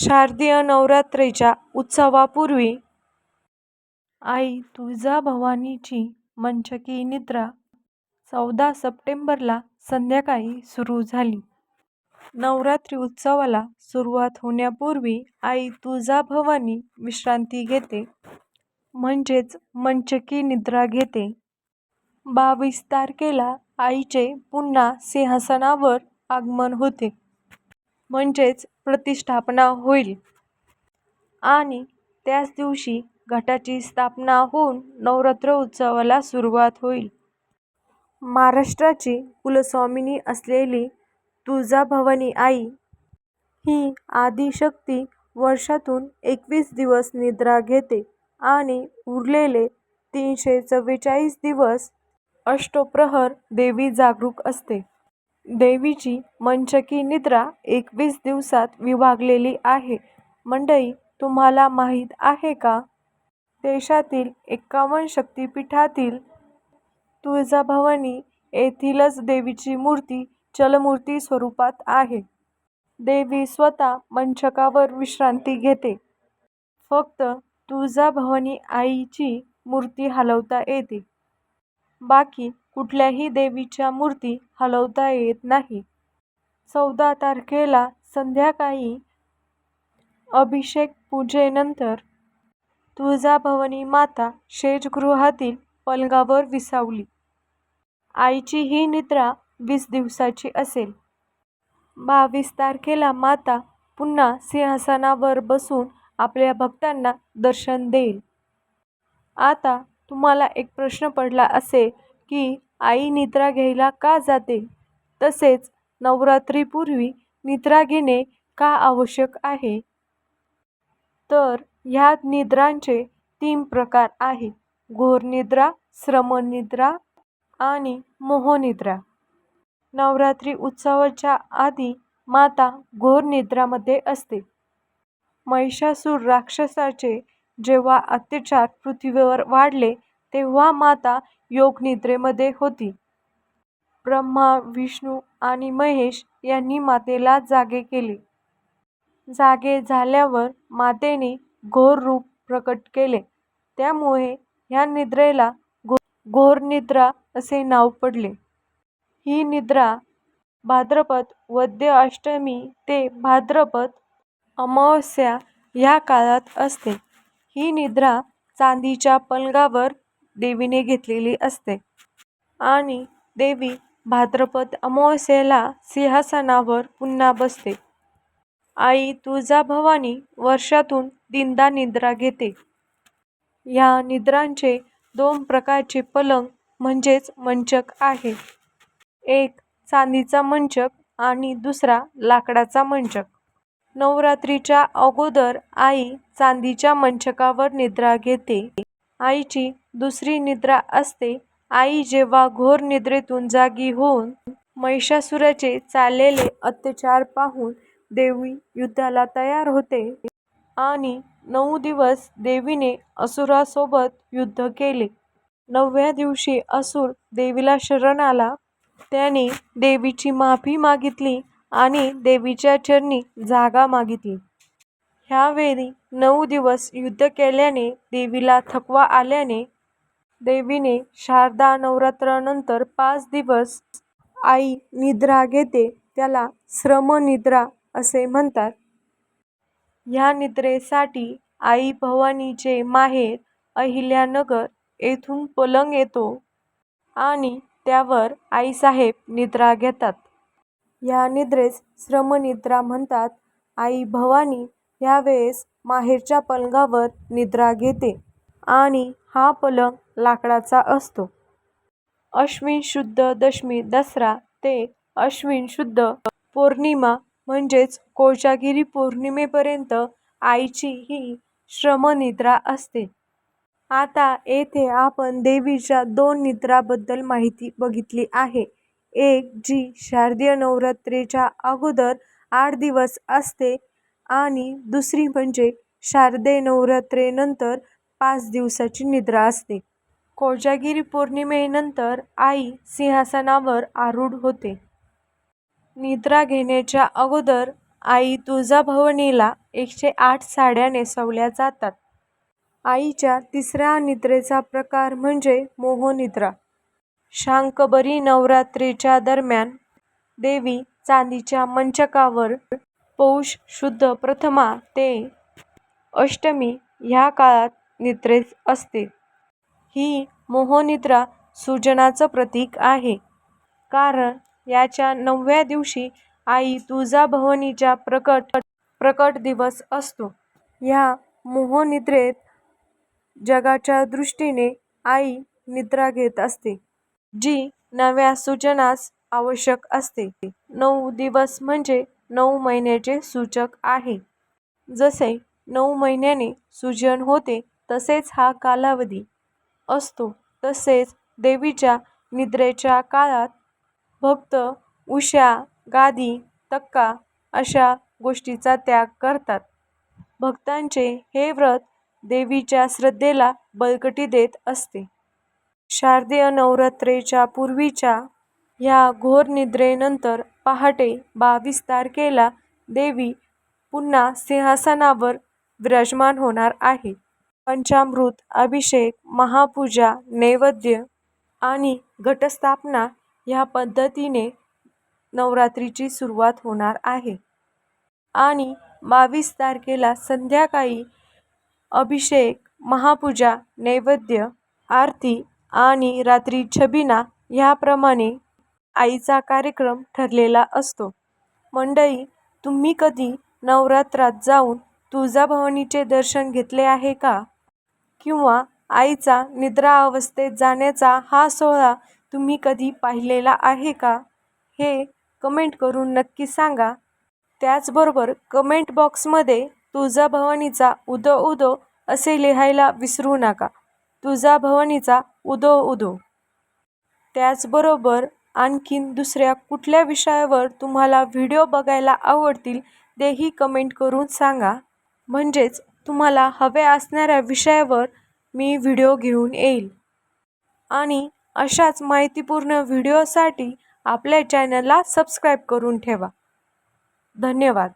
शारदीय नवरात्रीच्या उत्सवापूर्वी आई तुळजाभवानीची मंचकी निद्रा चौदा सप्टेंबरला संध्याकाळी सुरू झाली. नवरात्री उत्सवाला सुरुवात होण्यापूर्वी आई तुळजाभवानी विश्रांती घेते म्हणजेच मंचकी निद्रा घेते. बावीस तारखेला आईचे पुन्हा सिंहासनावर आगमन होते म्हणजेच प्रतिष्ठापना होईल आणि त्याच दिवशी घटाची स्थापना होऊन नवरात्र उत्सवाला सुरुवात होईल. महाराष्ट्राची कुलस्वामिनी असलेली तुळजाभवानी आई ही आदिशक्ती वर्षातून एकवीस दिवस निद्रा घेते आणि उरलेले तीनशे चव्वेचाळीस दिवस अष्टप्रहर देवी जागरूक असते. देवीची मंचकी निद्रा एकवीस दिवसात विभागलेली आहे. मंडळी तुम्हाला माहीत आहे का? देशातील एक्कावन्न शक्तिपीठातील तुळजाभवानी येथीलच देवीची मूर्ती चलमूर्ती स्वरूपात आहे. देवी स्वतः मंचकावर विश्रांती घेते. फक्त तुळजाभवानी आईची मूर्ती हलवता येते. बाकी कुठल्याही देवीच्या मूर्ती हलवता येत नाही. चौदा तारखेला संध्याकाळी अभिषेक पूजेनंतर तुळजाभवानी माता शेजगृहातील पलंगावर विसावली. आईची ही निद्रा वीस दिवसाची असेल. बावीस तारखेला माता पुन्हा सिंहासनावर बसून आपल्या भक्तांना दर्शन देईल. आता तुम्हाला एक प्रश्न पडला असेल की आई निद्रा घ्यायला का जाते? तसेच नवरात्रीपूर्वी निद्रा घेणे का आवश्यक आहे? तर ह्या निद्रांचे तीन प्रकार आहेत. घोरनिद्रा, श्रमनिद्रा आणि मोहनिद्रा. नवरात्री उत्सवाच्या आधी माता घोरनिद्रामध्ये असते. महिषासूर राक्षसाचे जेव्हा अत्याचार पृथ्वीवर वाढले तेव्हा माता योगनिद्रेमध्ये होती. ब्रह्मा, विष्णू आणि महेश यांनी मातेला जागे केले. जागे झाल्यावर मातेने घोर रूप प्रकट केले. त्यामुळे ह्या निद्रेला घो घोरनिद्रा असे नाव पडले. ही निद्रा भाद्रपद वद्य अष्टमी ते भाद्रपद अमावस्या ह्या काळात असते. ही निद्रा चांदीच्या पलंगावर देवीने घेतलेली असते आणि देवी भाद्रपद अमावास्येला सिंहासनावर पुन्हा बसते. आई तुळजाभवानी वर्षातून तीनदा निद्रा घेते. ह्या निद्रांचे दोन प्रकारचे पलंग म्हणजेच मंचक आहे एक चांदीचा मंचक आणि दुसरा लाकडाचा मंचक. नवरात्रीच्या अगोदर आई चांदीच्या मंचकावर निद्रा घेते. आईची दुसरी निद्रा असते. आई जेव्हा घोर निद्रेतून जागी होऊन महिषासुराचे चाललेले अत्याचार पाहून देवी युद्धाला तयार होते आणि नऊ दिवस देवीने असुरासोबत युद्ध केले. नवव्या दिवशी असुर देवीला शरण आला. त्याने देवीची माफी मागितली आणि देवीच्या चरणी जागा मागितली. ह्यावेळी नऊ दिवस युद्ध केल्याने देवीला थकवा आल्याने देवीने शारदा नवरात्रानंतर पाच दिवस आई निद्रा घेते त्याला श्रमनिद्रा असे म्हणतात. ह्या निद्रेसाठी आई भवानीचे माहेर अहिल्यानगर येथून पलंग येतो आणि त्यावर आईसाहेब निद्रा घेतात. ह्या निद्रेस श्रमनिद्रा म्हणतात. आई भवानी ह्यावेळेस माहेरच्या पलंगावर निद्रा घेते आणि हा पलंग लाकडाचा असतो. अश्विन शुद्ध दशमी दसरा ते अश्विन शुद्ध पौर्णिमा म्हणजेच कोजागिरी पौर्णिमेपर्यंत आईची ही श्रमनिद्रा असते. आता येथे आपण देवीच्या दोन निद्राबद्दल माहिती बघितली आहे. एक जी शारदीय नवरात्रीच्या अगोदर आठ दिवस असते आणि दुसरी म्हणजे शारदे नवरात्रीनंतर पाच दिवसाची निद्रा असते. कोजागिरी पौर्णिमेनंतर आई सिंहासनावर आरूढ होते. निद्रा घेण्याच्या अगोदर आई तुळजाभवानीला एकशे आठ साड्या नेसवल्या जातात. आईच्या तिसऱ्या निद्रेचा प्रकार म्हणजे मोहनिद्रा. शाकंभरी नवरात्रीच्या दरम्यान देवी चांदीच्या मंचकावर पौष शुद्ध प्रथमा ते अष्टमी ह्या काळात निद्रेत असते. ही मोहनिद्रा सृजनाचं प्रतीक आहे. कारण याच्या नवव्या दिवशी आई तुळजाभवानीचा प्रकट दिवस असतो. ह्या मोहनिद्रेत जगाच्या दृष्टीने आई निद्रा घेत असते, जी नव्या सूचनास आवश्यक असते. नऊ दिवस म्हणजे नऊ महिन्याचे सूचक आहे. जसे नऊ महिन्यांनी सूजन होते तसेच हा कालावधी असतो. तसेच देवीच्या निद्रेच्या काळात भक्त उशा, गादी, तक्का अशा गोष्टीचा त्याग करतात. भक्तांचे हे व्रत देवीच्या श्रद्धेला बळकटी देत असते. शारदीय नवरात्रेच्या पूर्वीच्या ह्या घोर निद्रेनंतर पहाटे बावीस तारखेला देवी पुन्हा सिंहासनावर विराजमान होणार आहे. पंचामृत अभिषेक, महापूजा, नैवेद्य आणि घटस्थापना ह्या पद्धतीने नवरात्रीची सुरुवात होणार आहे. आणि बावीस तारखेला संध्याकाळी अभिषेक, महापूजा, नैवेद्य, आरती आणि रात्री छबिना ह्याप्रमाणे आईचा कार्यक्रम ठरलेला असतो. मंडळी, तुम्ही कधी नवरात्रात जाऊन तुळजाभवानीचे दर्शन घेतले आहे का? किंवा आईचा निद्रावस्थेत जाण्याचा हा सोहळा तुम्ही कधी पाहिलेला आहे का? हे कमेंट करून नक्की सांगा. त्याचबरोबर कमेंट बॉक्समध्ये तुळजाभवानीचा उदो उदो असे लिहायला विसरू नका. तुळजाभवानीचा उदो उदो! त्याचबरोबर आणखीन दुसऱ्या कुठल्या विषयावर तुम्हाला व्हिडिओ बघायला आवडतील तेही कमेंट करून सांगा. म्हणजेच तुम्हाला हव्या असणाऱ्या विषयावर मी व्हिडिओ घेऊन येईल आणि अशाच माहितीपूर्ण व्हिडिओसाठी आपल्या चॅनलला सबस्क्राईब करून ठेवा. धन्यवाद.